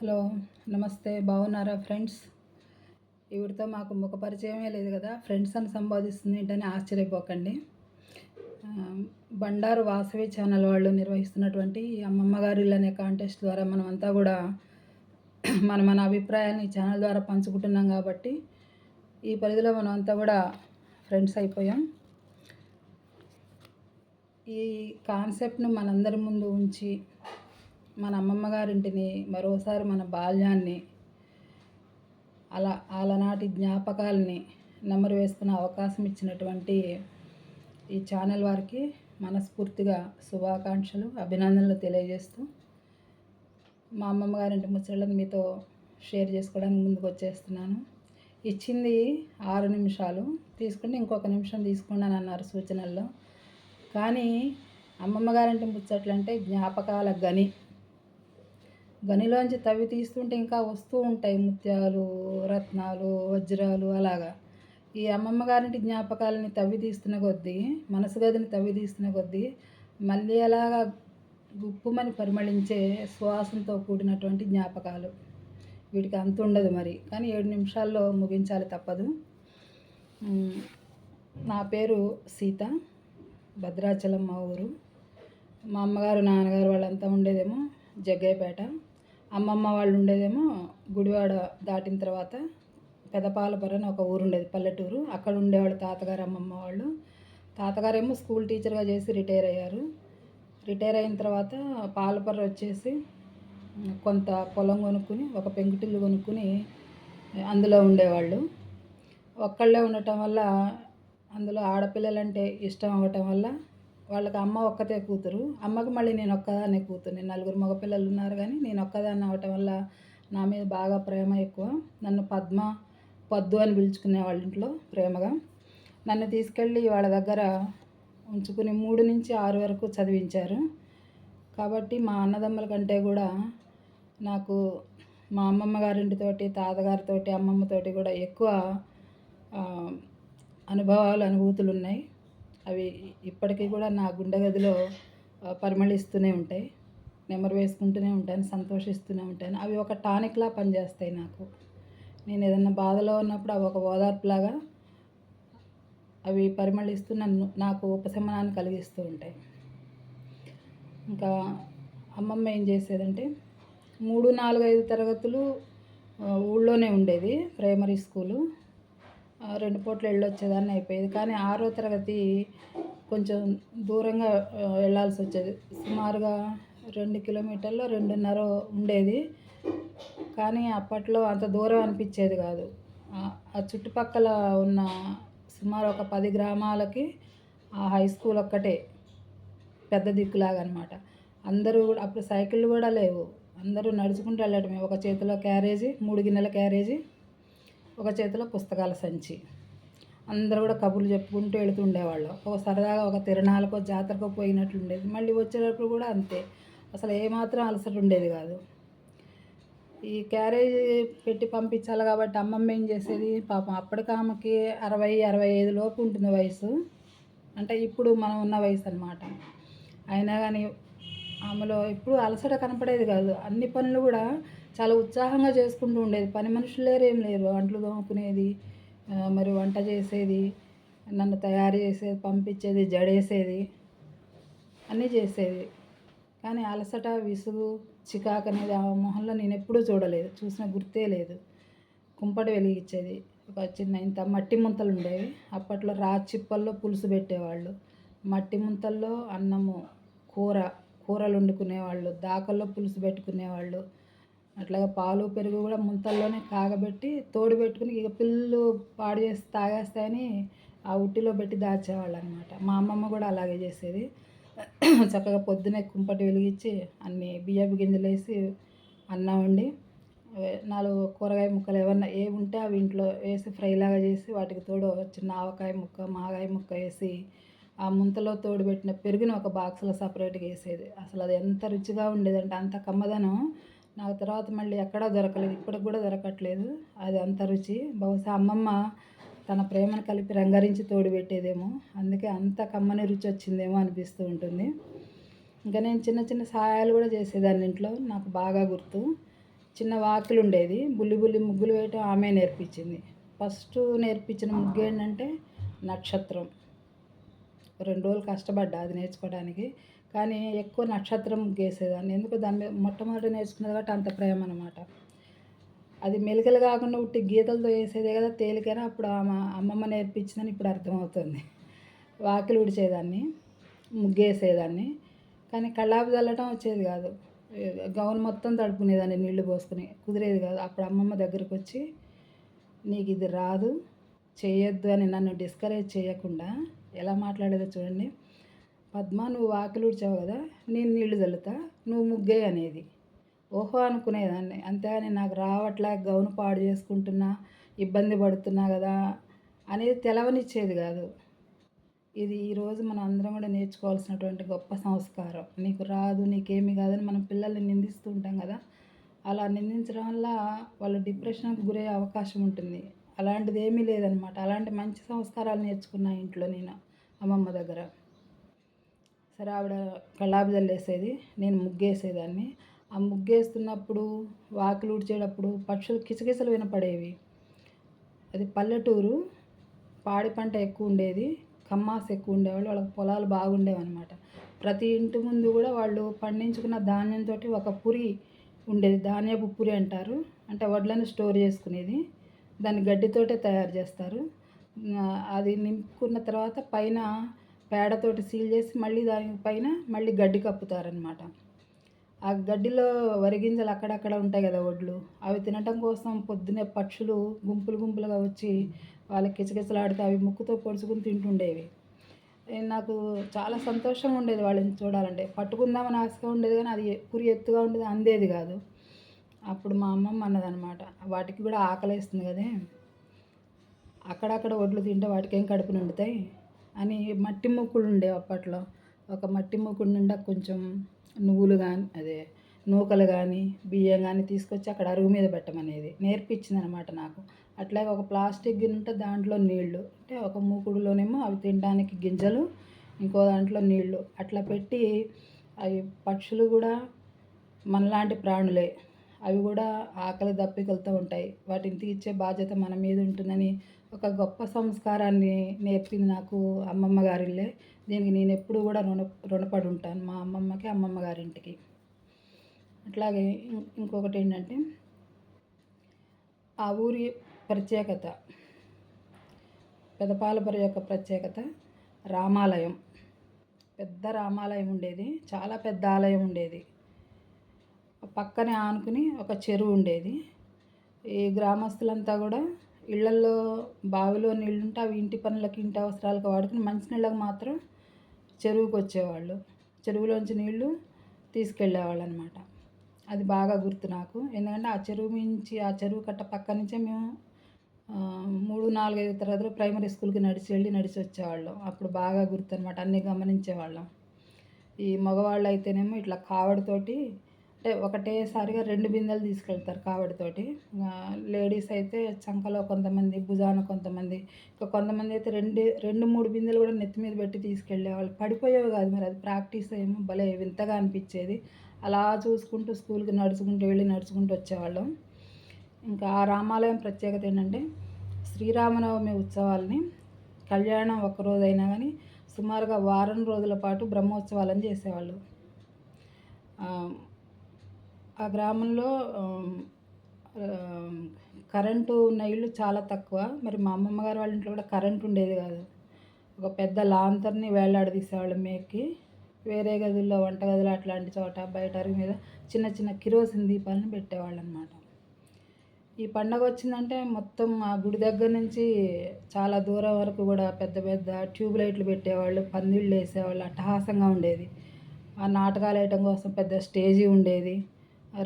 Hello నమస్తే. బాగున్నారా friends? ఈవిడితో మాకు ముఖ పరిచయమే లేదు కదా. ఫ్రెండ్స్ అని సంబోధిస్తుంది ఏంటని ఆశ్చర్యపోకండి. బండారు వాసవి ఛానల్ వాళ్ళు నిర్వహిస్తున్నటువంటి ఈ అమ్మమ్మ గారి అనే కాంటెస్ట్ ద్వారా మనమంతా కూడా మన మన అభిప్రాయాన్ని ఈ ఛానల్ ద్వారా పంచుకుంటున్నాం కాబట్టి ఈ పరిధిలో మనం అంతా కూడా ఫ్రెండ్స్ అయిపోయాం. ఈ కాన్సెప్ట్ను మనందరి ముందు ఉంచి మన అమ్మమ్మ గారింటిని మరోసారి మన బాల్యాన్ని అలా అలనాటి జ్ఞాపకాలని నెమరు వేసుకునే అవకాశం ఇచ్చినటువంటి ఈ ఛానల్ వారికి మనస్ఫూర్తిగా శుభాకాంక్షలు అభినందనలు తెలియజేస్తూ మా అమ్మమ్మ గారింటి ముచ్చట్లను మీతో షేర్ చేసుకోవడానికి ముందుకు వచ్చేస్తున్నాను. ఇచ్చింది ఆరు నిమిషాలు. తీసుకుంటే ఇంకొక నిమిషం తీసుకున్నాను అన్నారు సూచనల్లో. కానీ అమ్మమ్మ గారింటి ముచ్చట్లంటే జ్ఞాపకాల గని. గనిలోంచి తవ్వి తీస్తుంటే ఇంకా వస్తూ ఉంటాయి ముత్యాలు రత్నాలు వజ్రాలు అలాగా. ఈ అమ్మమ్మ గారింటి జ్ఞాపకాలని తవ్వి తీస్తున్న కొద్దీ మనసు గదిని తవ్వి తీస్తున్న కొద్దీ మళ్ళీ అలాగా గుప్పుమని పరిమళించే శ్వాసంతో కూడినటువంటి జ్ఞాపకాలు. వీటికి అంత ఉండదు మరి కానీ ఏడు నిమిషాల్లో ముగించాలి తప్పదు. నా పేరు సీత భద్రాచలం మా ఊరు. మా అమ్మగారు నాన్నగారు వాళ్ళంతా ఉండేదేమో జగ్గయ్యపేట. అమ్మమ్మ వాళ్ళు ఉండేదేమో గుడివాడ దాటిన తర్వాత పెదపాలపురం అని ఒక ఊరు ఉండేది పల్లెటూరు. అక్కడ ఉండేవాళ్ళు తాతగారు అమ్మమ్మ వాళ్ళు. తాతగారేమో స్కూల్ టీచర్గా చేసి రిటైర్ అయ్యారు. రిటైర్ అయిన తర్వాత పాలపర్ర వచ్చేసి కొంత పొలం కొనుక్కుని ఒక పెంకుటిల్లు కొనుక్కుని అందులో ఉండేవాళ్ళు. ఒక్కళ్ళే ఉండటం వల్ల అందులో ఆడపిల్లలంటే ఇష్టం అవ్వటం వల్ల వాళ్ళకి అమ్మ ఒక్కతే కూతురు. అమ్మకి మళ్ళీ నేను ఒక్కదాన్నే కూతురు. నేను నలుగురు మగపిల్లలు ఉన్నారు కానీ నేను ఒక్కదాన్ని అవ్వటం వల్ల నా మీద బాగా ప్రేమ ఎక్కువ. నన్ను పద్మ పద్దు అని పిలుచుకునే వాళ్ళ ఇంట్లో ప్రేమగా. నన్ను తీసుకెళ్ళి వాళ్ళ దగ్గర ఉంచుకుని మూడు నుంచి ఆరు వరకు చదివించారు. కాబట్టి మా అన్నదమ్ముల కంటే కూడా నాకు మా అమ్మమ్మ గారింటితోటి తాతగారితోటి అమ్మమ్మతోటి కూడా ఎక్కువ అనుభవాలు అనుభూతులు ఉన్నాయి. అవి ఇప్పటికీ కూడా నా గుండె గదిలో పరిమళిస్తూనే ఉంటాయి. నెమరు వేసుకుంటూనే ఉంటాను సంతోషిస్తూనే ఉంటాను. అవి ఒక టానిక్లా పనిచేస్తాయి నాకు. నేను ఏదన్నా బాధలో ఉన్నప్పుడు అవి ఒక ఓదార్పులాగా అవి పరిమళిస్తూ నన్ను నాకు ఉపశమనాన్ని కలిగిస్తూ ఉంటాయి. ఇంకా అమ్మమ్మ ఏం చేసేదంటే మూడు నాలుగు ఐదు తరగతులు ఊళ్ళోనే ఉండేది ప్రైమరీ స్కూలు. రెండు పూట్లు వెళ్ళొచ్చేదాన్ని అయిపోయేది. కానీ ఆరో తరగతి కొంచెం దూరంగా వెళ్ళాల్సి వచ్చేది సుమారుగా రెండు కిలోమీటర్లు రెండున్నర ఉండేది. కానీ అప్పట్లో అంత దూరం అనిపించేది కాదు. ఆ- ఆ చుట్టుపక్కల ఉన్న సుమారు ఒక పది గ్రామాలకి ఆ హై స్కూల్ ఒక్కటే. పెద్ద దిక్కులాగా అనమాట అందరూ కూడా అప్పుడు సైకిళ్ళు కూడా లేవు. అందరూ నడుచుకుంటూ వెళ్ళడమే ఒక చేతిలో క్యారేజీ మూడు గిన్నెల క్యారేజీ ఒక చేతిలో పుస్తకాల సంచి. అందరూ కూడా కబుర్లు చెప్పుకుంటూ వెళుతుండేవాళ్ళు ఒక సరదాగా ఒక తిరణాలకో జాతరకో పోయినట్లు ఉండేది. మళ్ళీ వచ్చేటప్పుడు కూడా అంతే. అసలు ఏమాత్రం అలసట ఉండేది కాదు. ఈ క్యారేజ్ పెట్టి పంపించాలి కాబట్టి అమ్మమ్మ ఏం చేసేది? పాపం అప్పటికి ఆమెకి అరవై అరవై ఐదు లోపు ఉంటుంది వయసు. అంటే ఇప్పుడు మనం ఉన్న వయసు అనమాట అయినా కానీ ఆమెలో ఎప్పుడు అలసట కనపడేది కాదు. అన్ని పనులు కూడా చాలా ఉత్సాహంగా చేసుకుంటూ ఉండేది. పని మనుషులు లేరు ఏం లేరు. అంట్లు తోముకునేది మరి వంట చేసేది నన్ను తయారు చేసేది పంపించేది జడేసేది అన్నీ చేసేది. కానీ అలసట విసుగు చికాకు అనేది ఆ మొహంలో నేను ఎప్పుడూ చూడలేదు. చూసిన గుర్తే లేదు. కుంపటి వెలిగించేది. ఒక చిన్న ఇంత మట్టి ముంతలు ఉండేవి. అప్పట్లో రాచిప్పల్లో పులుసు పెట్టేవాళ్ళు. మట్టి ముంతల్లో అన్నము కూర కూరలు వండుకునేవాళ్ళు. దాకల్లో పులుసు పెట్టుకునేవాళ్ళు. అట్లాగే పాలు పెరుగు కూడా ముంతల్లోనే కాగబెట్టి తోడు పెట్టుకుని ఇక పిల్లలు పాడు చేసి తాగేస్తాయని ఆ ఉట్టిలో పెట్టి దాచేవాళ్ళు అనమాట మా అమ్మమ్మ కూడా అలాగే చేసేది. చక్కగా పొద్దునే కుంపటి వెలిగించి అన్ని బియ్యపు గింజలు వేసి అన్నం వండి నాలుగు కూరగాయ ముక్కలు ఏమన్నా ఏ ఉంటే అవి ఇంట్లో వేసి ఫ్రైలాగా చేసి వాటికి తోడు చిన్న ఆవకాయ ముక్క మాగాయ ముక్క వేసి ఆ ముంతలో తోడు పెట్టిన పెరుగుని ఒక బాక్స్లో సపరేట్గా వేసేది. అసలు అది ఎంత రుచిగా ఉండేదంటే అంత కమ్మదనం. నాకు తర్వాత మళ్ళీ ఎక్కడా దొరకలేదు ఇప్పటికి కూడా దొరకట్లేదు. అది అంత రుచి. బహుశా అమ్మమ్మ తన ప్రేమను కలిపి రంగరించి తోడు పెట్టేదేమో. అందుకే అంత కమ్మని రుచి వచ్చిందేమో అనిపిస్తూ ఉంటుంది. ఇంకా నేను చిన్న చిన్న సహాయాలు కూడా చేసేదాన్ని ఇంట్లో. నాకు బాగా గుర్తు. చిన్న వాకిలు ఉండేది. బుల్లి బుల్లి ముగ్గులు వేయటం ఆమె నేర్పించింది. ఫస్ట్ నేర్పించిన ముగ్గు ఏంటంటే నక్షత్రం. రెండు రోజులు కష్టపడ్డా అది నేర్చుకోవడానికి. కానీ ఎక్కువ నక్షత్రం గీసేదాన్ని. ఎందుకు? దాని మీద మొట్టమొదటి నేర్చుకున్నది కాబట్టి అంత ప్రేమ అనమాట అది మెలికలు కాకుండా ఉట్టి గీతలతో వేసేదే కదా తేలికైనా అప్పుడు ఆమె అమ్మమ్మ నేర్పించిందని ఇప్పుడు అర్థమవుతుంది. వాకిలి ఉడిచేదాన్ని ముగ్గేసేదాన్ని. కానీ కళ్ళాపి చల్లటం వచ్చేది కాదు. గౌన్ మొత్తం తడుపుకునేదాన్ని నీళ్ళు పోసుకుని. కుదిరేది కాదు. అప్పుడు అమ్మమ్మ దగ్గరకు వచ్చి నీకు ఇది రాదు చేయొద్దు అని నన్ను డిస్కరేజ్ చేయకుండా ఎలా మాట్లాడేదో చూడండి. పద్మ నువ్వు వాకిలి ఉడిచావు కదా నేను నీళ్ళు చల్లుతా నువ్వు ముగ్గే అనేది. ఓహో అనుకునేదాన్ని అంతేగాని నాకు రావట్లే గౌను పాడు చేసుకుంటున్నా ఇబ్బంది పడుతున్నా కదా అనేది తెలవనిచ్చేది కాదు. ఇది ఈరోజు మనం అందరం కూడా నేర్చుకోవాల్సినటువంటి గొప్ప సంస్కారం. నీకు రాదు నీకేమి కాదని మనం పిల్లల్ని నిందిస్తూ ఉంటాం కదా. అలా నిందించడం వల్ల వాళ్ళు డిప్రెషన్కి గురయ్యే అవకాశం ఉంటుంది. అలాంటిది ఏమీ లేదనమాట. అలాంటి మంచి సంస్కారాలు నేర్చుకున్నా ఇంట్లో నేను అమ్మమ్మ దగ్గర. సరే ఆవిడ కళ్ళాపి చల్లేసేది నేను ముగ్గేసేదాన్ని. ఆ ముగ్గేస్తున్నప్పుడు వాకిలు ఊడ్చేటప్పుడు పక్షులు కిచకిచలు వినపడేవి. అది పల్లెటూరు పాడి పంట ఎక్కువ ఉండేది కమ్మాస్ ఎక్కువ ఉండేవాళ్ళు వాళ్ళకి పొలాలు బాగుండేవి అనమాట ప్రతి ఇంటి ముందు కూడా వాళ్ళు పండించుకున్న ధాన్యంతో ఒక పురి ఉండేది ధాన్యపు పురి అంటారు. అంటే వడ్లను స్టోర్ చేసుకునేది. దాన్ని గడ్డితోటే తయారు చేస్తారు. అది నింపుకున్న తర్వాత పైన పేడతోటి సీల్ చేసి మళ్ళీ దానిపైన మళ్ళీ గడ్డి కప్పుతారనమాట ఆ గడ్డిలో వరిగింజలు అక్కడక్కడ ఉంటాయి కదా వడ్లు అవి తినటం కోసం పొద్దున్నే పక్షులు గుంపులు గుంపులుగా వచ్చి వాళ్ళకి కిచకిచలాడితే అవి ముక్కుతో పొడుచుకుని తింటుండేవి. నాకు చాలా సంతోషంగా ఉండేది వాళ్ళని చూడాలంటే. పట్టుకుందామని ఆశగా ఉండేది కానీ అది పురి ఎత్తుగా ఉండేది అందేది కాదు. అప్పుడు మా అమ్మమ్మ అన్నదనమాట వాటికి కూడా ఆకలేస్తుంది కదే. అక్కడక్కడ వడ్లు తింటే వాటికి ఏం కడుపు నిండుతాయి? అని మట్టి ముక్కులు ఉండేవి అప్పట్లో. ఒక మట్టి ముక్కుడు నిండా కొంచెం నువ్వులు కానీ అదే నూకలు కానీ బియ్యం కానీ తీసుకొచ్చి అక్కడ అరుగు మీద పెట్టమనేది. నేర్పించింది అనమాట నాకు. అట్లాగే ఒక ప్లాస్టిక్ గిన్నె ఉంటే దాంట్లో నీళ్ళు అంటే ఒక మూకుడులోనేమో అవి తినడానికి గింజలు ఇంకో దాంట్లో నీళ్ళు అట్లా పెట్టి అవి పక్షులు కూడా మనలాంటి ప్రాణులే. అవి కూడా ఆకలి దప్పికలతో ఉంటాయి. వాటిని తీర్చే బాధ్యత మన మీద ఉంటుందని ఒక గొప్ప సంస్కారాన్ని నేర్పింది నాకు అమ్మమ్మ గారిల్లే. దీనికి నేను ఎప్పుడు కూడా రుణ రుణపడి ఉంటాను మా అమ్మమ్మకి అమ్మమ్మ గారింటికి. అట్లాగే ఇంకొకటి ఏంటంటే ఆ ఊరి ప్రత్యేకత పెదపాలపరి యొక్క ప్రత్యేకత రామాలయం. పెద్ద రామాలయం ఉండేది చాలా పెద్ద ఆలయం ఉండేది. పక్కనే ఆనుకుని ఒక చెరువు ఉండేది. ఈ గ్రామస్తులంతా కూడా ఇళ్ళల్లో బావిలో నీళ్ళు ఉంటే అవి ఇంటి పనులకి ఇంటి అవసరాలకు వాడుకుని మంచినీళ్ళకి మాత్రం చెరువుకి వచ్చేవాళ్ళు. చెరువులోంచి నీళ్ళు తీసుకెళ్ళేవాళ్ళు అనమాట అది బాగా గుర్తు నాకు. ఎందుకంటే ఆ చెరువు నుంచి ఆ చెరువు కట్ట పక్క నుంచే మేము మూడు నాలుగైదు తరగతిలో ప్రైమరీ స్కూల్కి నడిచి వెళ్ళి నడిచి వచ్చేవాళ్ళం. అప్పుడు బాగా గుర్తు అనమాట. అన్నీ గమనించేవాళ్ళం. ఈ మగవాళ్ళు అయితేనేమో ఇట్లా కావడితోటి అంటే ఒకటేసారిగా రెండు బిందెలు తీసుకెళ్తారు కావడితోటి లేడీస్ అయితే చంకలో కొంతమంది భుజాన కొంతమంది. ఇంకా కొంతమంది అయితే రెండు రెండు మూడు బిందెలు కూడా నెత్తి మీద పెట్టి తీసుకెళ్ళేవాళ్ళు పడిపోయేవి కాదు మరి అది ప్రాక్టీస్ ఏమో భలే వింతగా అనిపించేది. అలా చూసుకుంటూ స్కూల్కి నడుచుకుంటూ వెళ్ళి నడుచుకుంటూ వచ్చేవాళ్ళం. ఇంకా ఆ రామాలయం ప్రత్యేకత ఏంటంటే శ్రీరామనవమి ఉత్సవాలని కళ్యాణం ఒక్కరోజైనా కానీ సుమారుగా వారం రోజుల పాటు బ్రహ్మోత్సవాలను చేసేవాళ్ళు. ఆ గ్రామంలో కరెంటు ఉన్న ఇళ్ళు చాలా తక్కువ. మరి మా అమ్మమ్మ గారు వాళ్ళ ఇంట్లో కూడా కరెంట్ ఉండేది కాదు. ఒక పెద్ద లాంతర్ని వేలాడదీసేవాళ్ళం మేకి వేరే గదుల్లో వంటగదులు అట్లాంటి చోట బయట అరుగు మీద చిన్న చిన్న కిరోసిన్ దీపాలను పెట్టేవాళ్ళు అనమాట ఈ పండగ వచ్చిందంటే మొత్తం ఆ గుడి దగ్గర నుంచి చాలా దూరం వరకు కూడా పెద్ద పెద్ద ట్యూబ్ లైట్లు పెట్టేవాళ్ళు పందిళ్ళు వేసేవాళ్ళు అట్టహాసంగా ఉండేది. ఆ నాటకాలు వేయటం కోసం పెద్ద స్టేజీ ఉండేది.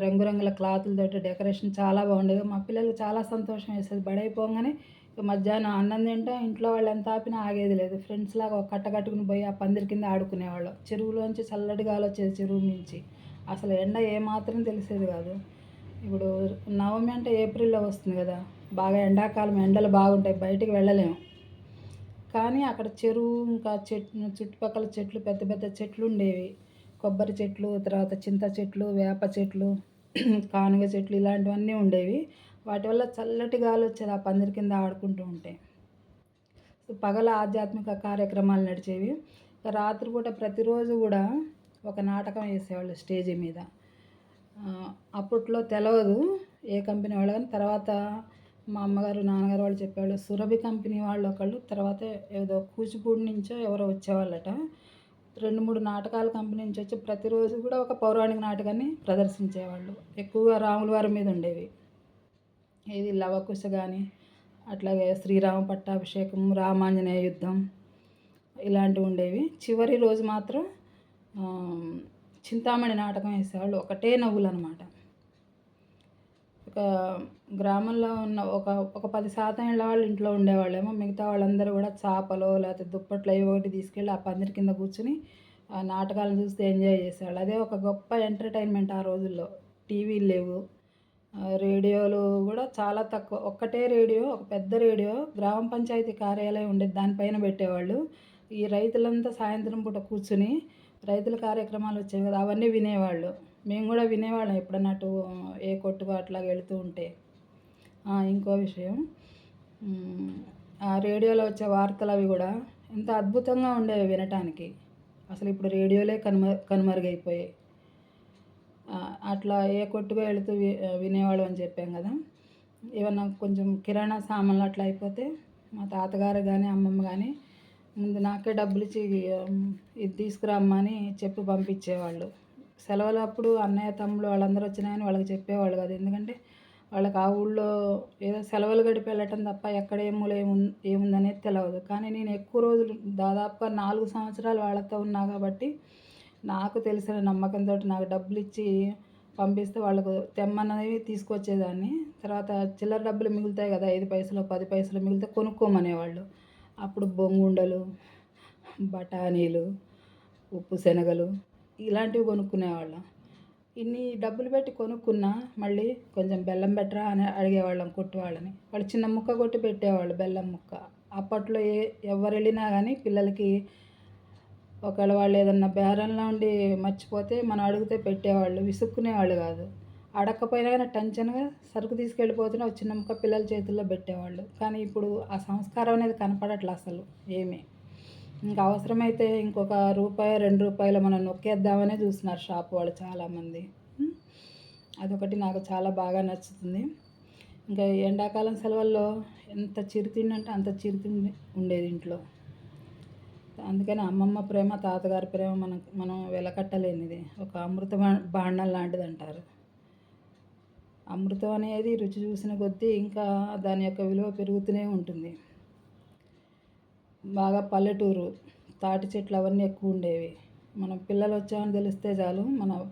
రంగురంగుల క్లాతులతో డెకరేషన్ చాలా బాగుండేది. మా పిల్లలు చాలా సంతోషం వేసేది. బడైపోగానే మధ్యాహ్నం అన్నం తింటే ఇంట్లో వాళ్ళు ఎంత ఆపినా ఆగేది లేదు. ఫ్రెండ్స్ లాగా ఒక కట్ట కట్టుకుని పోయి ఆ పందిరి కింద ఆడుకునేవాళ్ళం. చెరువులోంచి చల్లటి గాలి వచ్చేది చెరువు నుంచి. అసలు ఎండ ఏమాత్రం తెలిసేది కాదు. ఇప్పుడు నవమి అంటే ఏప్రిల్లో వస్తుంది కదా. బాగా ఎండాకాలం ఎండలు బాగుంటాయి. బయటికి వెళ్ళలేము కానీ అక్కడ చెరువు ఇంకా చెట్లు చుట్టుపక్కల చెట్లు పెద్ద పెద్ద చెట్లు ఉండేవి. కొబ్బరి చెట్లు తర్వాత చింత చెట్లు వేప చెట్లు కానుగ చెట్లు ఇలాంటివన్నీ ఉండేవి. వాటి వల్ల చల్లటి గాలి వచ్చేది ఆ పందిరి కింద ఆడుకుంటూ ఉంటే. పగల ఆధ్యాత్మిక కార్యక్రమాలు నడిచేవి. రాత్రిపూట ప్రతిరోజు కూడా ఒక నాటకం వేసేవాళ్ళు స్టేజ్ మీద. అప్పట్లో తెలవదు ఏ కంపెనీ వాళ్ళు కానీ తర్వాత మా అమ్మగారు నాన్నగారు వాళ్ళు చెప్పేవాళ్ళు సురభి కంపెనీ వాళ్ళు ఒకళ్ళు తర్వాత ఏదో కూచిపూడి నుంచో ఎవరో వచ్చేవాళ్ళట. రెండు మూడు నాటకాల కంపెనీ నుంచి వచ్చి ప్రతిరోజు కూడా ఒక పౌరాణిక నాటకాన్ని ప్రదర్శించేవాళ్ళు. ఎక్కువగా రాముల వారి మీద ఉండేవి. ఏది లవకుశ కానీ అట్లాగే శ్రీరామ పట్టాభిషేకం రామాంజనేయ యుద్ధం ఇలాంటివి ఉండేవి. చివరి రోజు మాత్రం చింతామణి నాటకం వేసేవాళ్ళు. ఒకటే నవ్వులు అనమాట గ్రామంలో ఉన్న ఒక ఒక పది శాతం ఇళ్ళ వాళ్ళు ఇంట్లో ఉండేవాళ్ళేమో. మిగతా వాళ్ళందరూ కూడా చేపలు లేకపోతే దుప్పట్లు అవి ఒకటి తీసుకెళ్ళి ఆ పందిరి కింద కూర్చుని ఆ నాటకాలను చూస్తే ఎంజాయ్ చేసేవాళ్ళు. అదే ఒక గొప్ప ఎంటర్టైన్మెంట్ ఆ రోజుల్లో. టీవీలు లేవు. రేడియోలు కూడా చాలా తక్కువ. ఒక్కటే రేడియో ఒక పెద్ద రేడియో గ్రామ పంచాయతీ కార్యాలయం ఉండేది దానిపైన పెట్టేవాళ్ళు. ఈ రైతులంతా సాయంత్రం పూట కూర్చుని రైతుల కార్యక్రమాలు వచ్చేవి కదా అవన్నీ వినేవాళ్ళు. మేము కూడా వినేవాళ్ళం ఎప్పుడన్నా అటు ఏ కొట్టుకు అట్లా వెళుతూ ఉంటే. ఇంకో విషయం. ఆ రేడియోలో వచ్చే వార్తలు అవి కూడా ఎంత అద్భుతంగా ఉండేవి వినటానికి. అసలు ఇప్పుడు రేడియోలే కనుమ కనుమరుగైపోయాయి. అట్లా ఏ కొట్టుగా వెళుతూ వి- అని చెప్పాం కదా. ఏమన్నా కొంచెం కిరాణా సామాన్లు అట్లా అయిపోతే మా తాతగారు కానీ అమ్మమ్మ కానీ ముందు నాకే డబ్బులు ఇచ్చి ఇది తీసుకురమ్మని చెప్పి పంపించేవాళ్ళు. సెలవులు అప్పుడు అన్నయ్య తమ్ముడు వాళ్ళందరూ వచ్చినాయని వాళ్ళకి చెప్పేవాళ్ళు కదా. ఎందుకంటే వాళ్ళకి ఆ ఊళ్ళో ఏదో సెలవులు గడిపి వెళ్ళటం తప్ప ఎక్కడ ఏ మూల ఏముంది ఏముందనేది తెలియదు కానీ నేను ఎక్కువ రోజులు దాదాపుగా నాలుగు సంవత్సరాలు వాళ్ళతో ఉన్నా కాబట్టి నాకు తెలిసిన నమ్మకంతో నాకు డబ్బులు ఇచ్చి పంపిస్తే వాళ్ళకు తెమ్మన్నవి తీసుకొచ్చేదాన్ని. తర్వాత చిల్లర డబ్బులు మిగులుతాయి కదా ఐదు పైసలు పది పైసలు మిగిలితే కొనుక్కోమనేవాళ్ళు. అప్పుడు బొంగుండలు బఠానీలు ఉప్పు శనగలు ఇలాంటివి కొనుక్కునేవాళ్ళం. ఇన్ని డబ్బులు పెట్టి కొనుక్కున్నా మళ్ళీ కొంచెం బెల్లం పెట్టరా అని అడిగేవాళ్ళం కొట్టు వాళ్ళని వాళ్ళు చిన్న ముక్క కొట్టి పెట్టేవాళ్ళు బెల్లం ముక్క. అప్పట్లో ఏ ఎవరు వెళ్ళినా కానీ పిల్లలకి ఒకవేళ వాళ్ళు ఏదన్నా బేరంలో ఉండి మర్చిపోతే మనం అడిగితే పెట్టేవాళ్ళు విసుక్కునేవాళ్ళు కాదు. అడగకపోయినా కానీ టెన్షన్గా సరుకు తీసుకెళ్ళిపోతున్నా ఒక చిన్న ముక్క పిల్లల చేతుల్లో పెట్టేవాళ్ళు. కానీ ఇప్పుడు ఆ సంస్కారం అనేది కనపడట్లే అసలు ఏమీ. ఇంకా అవసరమైతే ఇంకొక రూపాయి రెండు రూపాయలు మనం నొక్కేద్దామనే చూస్తున్నారు షాప్ వాళ్ళు చాలామంది. అదొకటి నాకు చాలా బాగా నచ్చుతుంది. ఇంకా ఎండాకాలం సెలవుల్లో ఎంత చిరుతిండి అంటే అంత చిరుతిండి ఉండేది ఇంట్లో. అందుకని అమ్మమ్మ ప్రేమ తాతగారి ప్రేమ మనం మనం వెలకట్టలేనిది. ఒక అమృత భా- భాండం లాంటిది అంటారు అమృతం అనేది రుచి చూసిన కొద్దీ ఇంకా దాని యొక్క విలువ పెరుగుతూనే ఉంటుంది. బాగా పల్లెటూరు తాటి చెట్లు అవన్నీ ఎక్కువ ఉండేవి. మనం పిల్లలు వచ్చామని తెలిస్తే చాలు. మన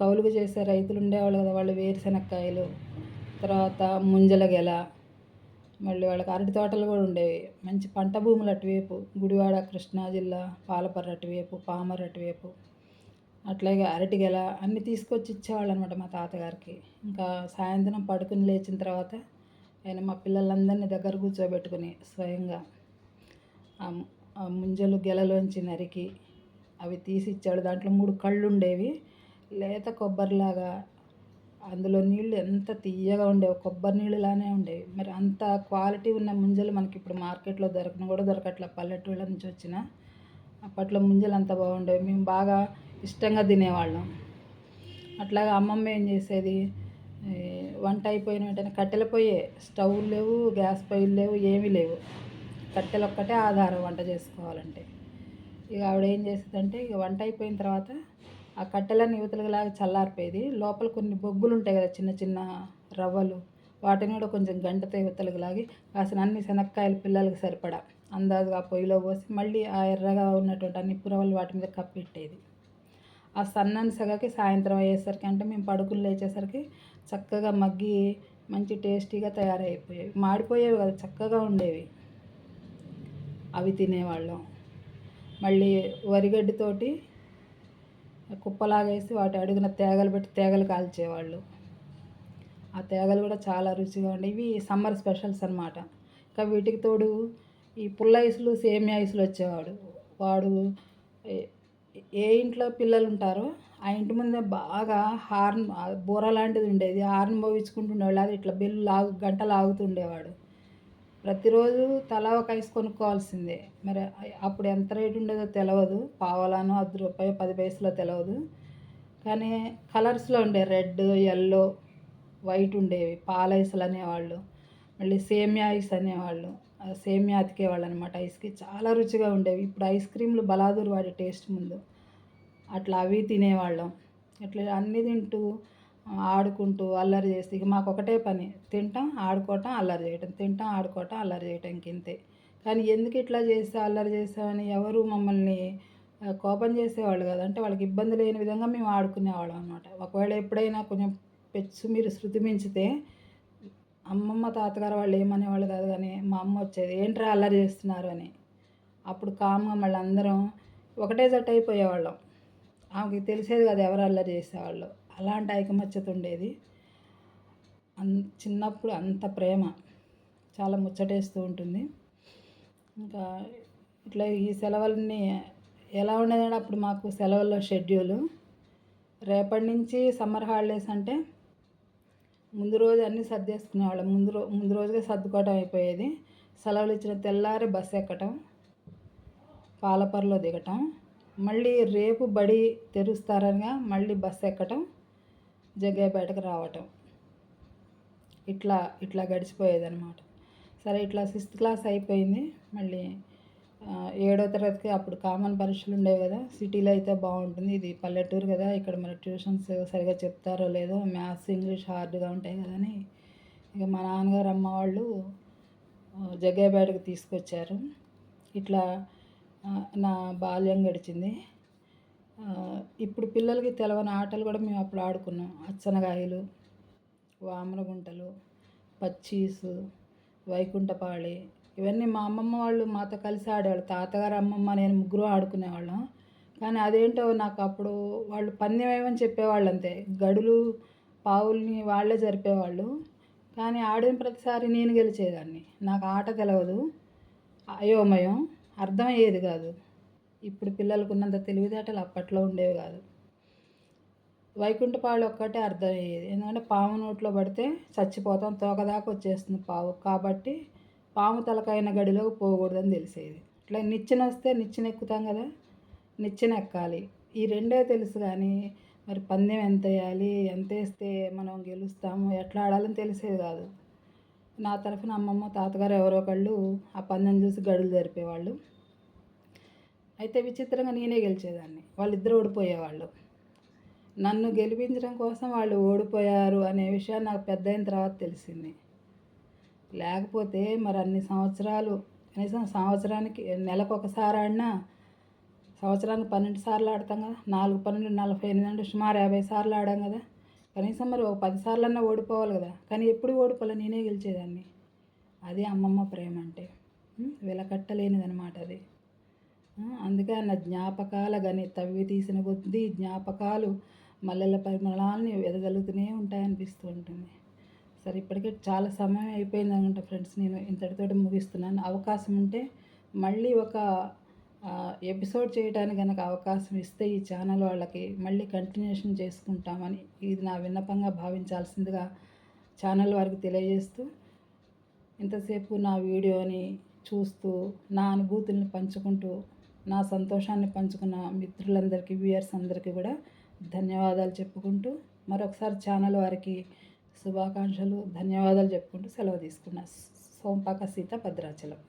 కౌలుకు చేసే రైతులు ఉండేవాళ్ళు కదా వాళ్ళు వేరుశనక్కాయలు తర్వాత ముంజల గెల మళ్ళీ వాళ్ళకి అరటి తోటలు కూడా ఉండేవి. మంచి పంట భూములు అటువైపు గుడివాడ కృష్ణా జిల్లా పాలపర్రు అటువైపు పామర్ అటువైపు అట్లాగే అరటి గెల అన్నీ తీసుకొచ్చి ఇచ్చేవాళ్ళు అనమాట మా తాతగారికి. ఇంకా సాయంత్రం పడుకుని లేచిన తర్వాత ఆయన మా పిల్లలందరినీ దగ్గర కూర్చోబెట్టుకుని స్వయంగా ముంజలు గెలలోంచి నరికి అవి తీసి ఇచ్చాడు. దాంట్లో మూడు కళ్ళు ఉండేవి లేత కొబ్బరిలాగా అందులో నీళ్ళు ఎంత తీయగా ఉండేవి కొబ్బరి నీళ్ళులానే ఉండేవి. మరి అంత క్వాలిటీ ఉన్న ముంజలు మనకి ఇప్పుడు మార్కెట్లో దొరకను కూడా దొరకట్ల పల్లెటూళ్ళ నుంచి వచ్చిన. అప్పట్లో ముంజలు అంత బాగుండేవి. మేము బాగా ఇష్టంగా తినేవాళ్ళం. అట్లాగే అమ్మమ్మ ఏం చేసేది? వంట అయిపోయిన వెంటనే కట్టెల పొయ్యే. స్టవ్ లేవు గ్యాస్ పొయ్యిలు లేవు ఏమీ లేవు. కట్టెలు ఒక్కటే ఆధారం వంట చేసుకోవాలంటే. ఇక ఆవిడ ఏం చేస్తుందంటే ఇక వంట అయిపోయిన తర్వాత ఆ కట్టెలన్నీ యువతలలాగా చల్లారిపోయేది. లోపల కొన్ని బొగ్గులు ఉంటాయి కదా చిన్న చిన్న రవ్వలు. వాటిని కూడా కొంచెం గంటతో యువతలకు లాగి కాసిన అన్ని శనక్కాయలు పిల్లలకి సరిపడా. అందాజుగా ఆ పొయ్యిలో పోసి మళ్ళీ ఆ ఎర్రగా ఉన్నటువంటి అన్ని పురవలు వాటి మీద కప్పెట్టేది. ఆ సన్నని సగకి సాయంత్రం అయ్యేసరికి అంటే మేము పడుకులు లేచేసరికి చక్కగా మగ్గి మంచి టేస్టీగా తయారైపోయేవి. మాడిపోయేవి కదా చక్కగా ఉండేవి. అవి తినేవాళ్ళం. మళ్ళీ వరిగడ్డితోటి కుప్పలాగేసి వాటి అడుగున తేగలు పెట్టి తేగలు కాల్చేవాళ్ళు. ఆ తేగలు కూడా చాలా రుచిగా ఉండేవి ఇవి సమ్మర్ స్పెషల్స్ అనమాట ఇంకా వీటికి తోడు ఈ పుల్ల ఐసులు సేమియా ఐసులు వచ్చేవాడు. వాడు ఏ- ఏ ఇంట్లో పిల్లలు ఉంటారో ఆ ఇంటి ముందే బాగా హార్న్ బూర లాంటిది ఉండేది. హార్న్ మోగించుకుంటుండేవాళ్ళు అది ఇట్లా బెల్లు లాగు గంట లాగుతుండేవాడు. ప్రతిరోజు తలా ఒక ఐస్ కొనుక్కోవాల్సిందే. మరి అప్పుడు ఎంత రేటు ఉండేదో తెలియదు పావలానో అది రూపాయి పది పైసలో తెలియదు కానీ కలర్స్లో ఉండే రెడ్ ఎల్లో వైట్ ఉండేవి. పాల ఐసులు అనేవాళ్ళు. మళ్ళీ సేమియా ఐస్ అనేవాళ్ళు. సేమియా అతికేవాళ్ళు అనమాట ఐస్కి. చాలా రుచిగా ఉండేవి. ఇప్పుడు ఐస్ క్రీమ్లు బలాదూరు వాడి టేస్ట్ ముందు. అట్లా అవి తినేవాళ్ళం. ఇట్లా అన్నీ తింటూ ఆడుకుంటూ అల్లరి చేసి ఇక మాకు ఒకటే పని తింటాం ఆడుకోవటం అల్లరి చేయటం. తింటాం ఆడుకోవటం అల్లరి చేయటం ఇంకింతే కానీ ఎందుకు ఇట్లా చేస్తా అల్లరి చేస్తామని ఎవరు మమ్మల్ని కోపం చేసేవాళ్ళు కదా. అంటే వాళ్ళకి ఇబ్బంది లేని విధంగా మేము ఆడుకునేవాళ్ళం అనమాట ఒకవేళ ఎప్పుడైనా కొంచెం పెచ్చు మీరు శృతి మించితే అమ్మమ్మ తాతగారు వాళ్ళు ఏమనేవాళ్ళు కాదు కానీ మా అమ్మ వచ్చేది ఏంట్రా అల్లరి చేస్తున్నారు అని. అప్పుడు కామ్గా మళ్ళీ అందరం ఒకటే జట్టు అయిపోయేవాళ్ళం. ఆమెకి తెలిసేది కదా ఎవరు అల్లరి చేసేవాళ్ళు. అలాంటి ఐకమత్యత ఉండేది అన్ చిన్నప్పుడు అంత ప్రేమ చాలా ముచ్చటేస్తూ ఉంటుంది. ఇంకా ఇట్లా ఈ సెలవులన్నీ ఎలా ఉండేదంటే అప్పుడు మాకు సెలవుల్లో షెడ్యూలు. రేపటి నుంచి సమ్మర్ హాలిడేస్ అంటే ముందు రోజు అన్నీ సర్దేసుకునేవాళ్ళం. ముందు రో ముందు రోజుగా సర్దుకోవటం అయిపోయేది. సెలవులు ఇచ్చిన తెల్లారి బస్సు ఎక్కటం పాలపరలో దిగటం మళ్ళీ రేపు బడి తెరుస్తారనగా మళ్ళీ బస్సు ఎక్కటం జగ్గయ్యపేటకు రావటం. ఇట్లా ఇట్లా గడిచిపోయేది అనమాట సరే ఇట్లా సిక్స్త్ క్లాస్ అయిపోయింది. మళ్ళీ ఏడో తరగతికి అప్పుడు కామన్ పరీక్షలు ఉండేవి కదా. సిటీలో అయితే బాగుంటుంది. ఇది పల్లెటూరు కదా. ఇక్కడ మన ట్యూషన్స్ సరిగా చెప్తారో లేదో మ్యాథ్స్ ఇంగ్లీష్ హార్డ్గా ఉంటాయి కదా అని. ఇక మా నాన్నగారు అమ్మ వాళ్ళు జగ్గయ్యపేటకు తీసుకొచ్చారు. ఇట్లా నా బాల్యం గడిచింది. ఇప్పుడు పిల్లలకి తెలవని ఆటలు కూడా మేము అప్పుడు ఆడుకున్నాం. అచ్చనగాయలు వామనగుంటలు పచ్చీసు వైకుంఠపాళి ఇవన్నీ మా అమ్మమ్మ వాళ్ళు మాతో కలిసి ఆడేవాళ్ళు. తాతగారు అమ్మమ్మ నేను ముగ్గురు ఆడుకునేవాళ్ళం. కానీ అదేంటో నాకు అప్పుడు వాళ్ళు పందెం ఏమని చెప్పేవాళ్ళు అంతే. గడులు పావుల్ని వాళ్ళే జరిపేవాళ్ళు. కానీ ఆడిన ప్రతిసారి నేను గెలిచేదాన్ని. నాకు ఆట తెలవదు. అయోమయం. అర్థమయ్యేది కాదు. ఇప్పుడు పిల్లలకు ఉన్నంత తెలివితేటలు అప్పట్లో ఉండేవి కాదు. వైకుంఠపాళ్ళు ఒక్కటే అర్థమయ్యేది. ఎందుకంటే పాము నోట్లో పడితే చచ్చిపోతాం తోకదాకా వచ్చేస్తుంది పావు. కాబట్టి పాము తలకైన గడిలోకి పోకూడదని తెలిసేది. ఇట్లా నిచ్చెన వస్తే నిచ్చెన ఎక్కుతాం కదా నిచ్చెన ఎక్కాలి ఈ రెండే తెలుసు కానీ మరి పందెం ఎంత వేయాలి ఎంత వేస్తే మనం గెలుస్తాము ఎట్లా ఆడాలని తెలిసేది కాదు. నా తరఫున అమ్మమ్మ తాతగారు ఎవరో ఒకళ్ళు ఆ పందెం చూసి గడులు జరిపేవాళ్ళు. అయితే విచిత్రంగా నేనే గెలిచేదాన్ని. వాళ్ళిద్దరు ఓడిపోయేవాళ్ళు. నన్ను గెలిపించడం కోసం వాళ్ళు ఓడిపోయారు అనే విషయం నాకు పెద్ద అయిన తర్వాత తెలిసింది. లేకపోతే మరి అన్ని సంవత్సరాలు కనీసం సంవత్సరానికి నెలకు ఒకసారి ఆడినా సంవత్సరానికి పన్నెండు సార్లు ఆడతాం కదా నాలుగు పన్నెండు నలభై ఎనిమిది అంటే సుమారు యాభై సార్లు ఆడాం కదా కనీసం మరి ఒక పది సార్లు అన్నా ఓడిపోవాలి కదా కానీ ఎప్పుడు ఓడిపోలే నేనే గెలిచేదాన్ని. అది అమ్మమ్మ ప్రేమ అంటే వెలకట్టలేనిదనమాట అది. అందుకే నా జ్ఞాపకాల కానీ తవ్వి తీసిన కొద్దీ జ్ఞాపకాలు మల్లెల పరిమళాలని వెదగలుగుతూనే ఉంటాయనిపిస్తూ ఉంటుంది. సరే ఇప్పటికే చాలా సమయం అయిపోయింది అనమాట ఫ్రెండ్స్. నేను ఇంతటితోటి ముగిస్తున్నాను. అవకాశం ఉంటే మళ్ళీ ఒక ఎపిసోడ్ చేయడానికి కనుక అవకాశం ఇస్తే ఈ ఛానల్ వాళ్ళకి మళ్ళీ కంటిన్యూషన్ చేసుకుంటామని ఇది నా విన్నపంగా భావించాల్సిందిగా ఛానల్ వారికి తెలియజేస్తూ ఇంతసేపు నా వీడియోని చూస్తూ నా అనుభూతుల్ని పంచుకుంటూ నా సంతోషాన్ని పంచుకున్న మిత్రులందరికీ వ్యూయర్స్ అందరికీ కూడా ధన్యవాదాలు చెప్పుకుంటూ మరొకసారి ఛానల్ వారికి శుభాకాంక్షలు ధన్యవాదాలు చెప్పుకుంటూ సెలవు తీసుకున్నా సోంపాక సీత భద్రాచలం.